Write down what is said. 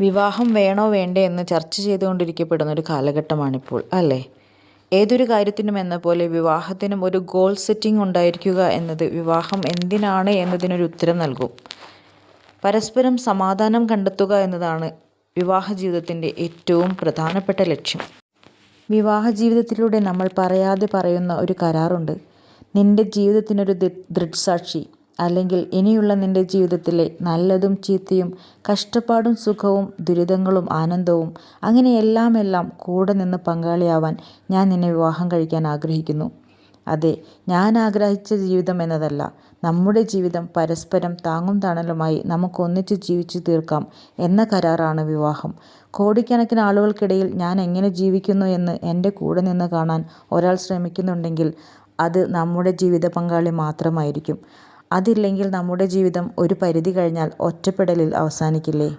വിവാഹം വേണോ വേണ്ടേ എന്ന് ചർച്ച ചെയ്തുകൊണ്ടിരിക്കപ്പെടുന്ന ഒരു കാലഘട്ടമാണിപ്പോൾ അല്ലേ? ഏതൊരു കാര്യത്തിനും എന്ന പോലെ വിവാഹത്തിനും ഒരു ഗോൾ സെറ്റിംഗ് ഉണ്ടായിരിക്കുക എന്നത് വിവാഹം എന്തിനാണ് എന്നതിനൊരു ഉത്തരം നൽകും. പരസ്പരം സമാധാനം കണ്ടെത്തുക എന്നതാണ് വിവാഹ ജീവിതത്തിന്റെ ഏറ്റവും പ്രധാനപ്പെട്ട ലക്ഷ്യം. വിവാഹ ജീവിതത്തിലൂടെ നമ്മൾ പറയാതെ പറയുന്ന ഒരു കരാറുണ്ട്. നിന്റെ ജീവിതത്തിനൊരു ദൃക്സാക്ഷി അല്ലെങ്കിൽ ഇനിയുള്ള നിന്റെ ജീവിതത്തിലെ നല്ലതും ചീത്തയും കഷ്ടപ്പാടും സുഖവും ദുരിതങ്ങളും ആനന്ദവും അങ്ങനെ എല്ലാം എല്ലാം കൂടെ നിന്ന് പങ്കാളിയാവാൻ ഞാൻ നിന്നെ വിവാഹം കഴിക്കാൻ ആഗ്രഹിക്കുന്നു. അതെ ഞാൻ ആഗ്രഹിച്ച ജീവിതം എന്നതല്ല. നമ്മുടെ ജീവിതം പരസ്പരം താങ്ങും തണലുമായി നമുക്കൊന്നിച്ച് ജീവിച്ചു തീർക്കാം എന്ന കരാറാണ് വിവാഹം. കോടിക്കണക്കിന് ആളുകൾക്കിടയിൽ ഞാൻ എങ്ങനെ ജീവിക്കുന്നു എന്ന് എന്റെ കൂടെ നിന്ന് കാണാൻ ഒരാൾ ശ്രമിക്കുന്നുണ്ടെങ്കിൽ അത് നമ്മുടെ ജീവിത പങ്കാളി മാത്രമായിരിക്കും. അതില്ലെങ്കിൽ നമ്മുടെ ജീവിതം ഒരു പരിധി കഴിഞ്ഞാൽ ഒറ്റപ്പെടലിൽ അവസാനിക്കില്ലേ?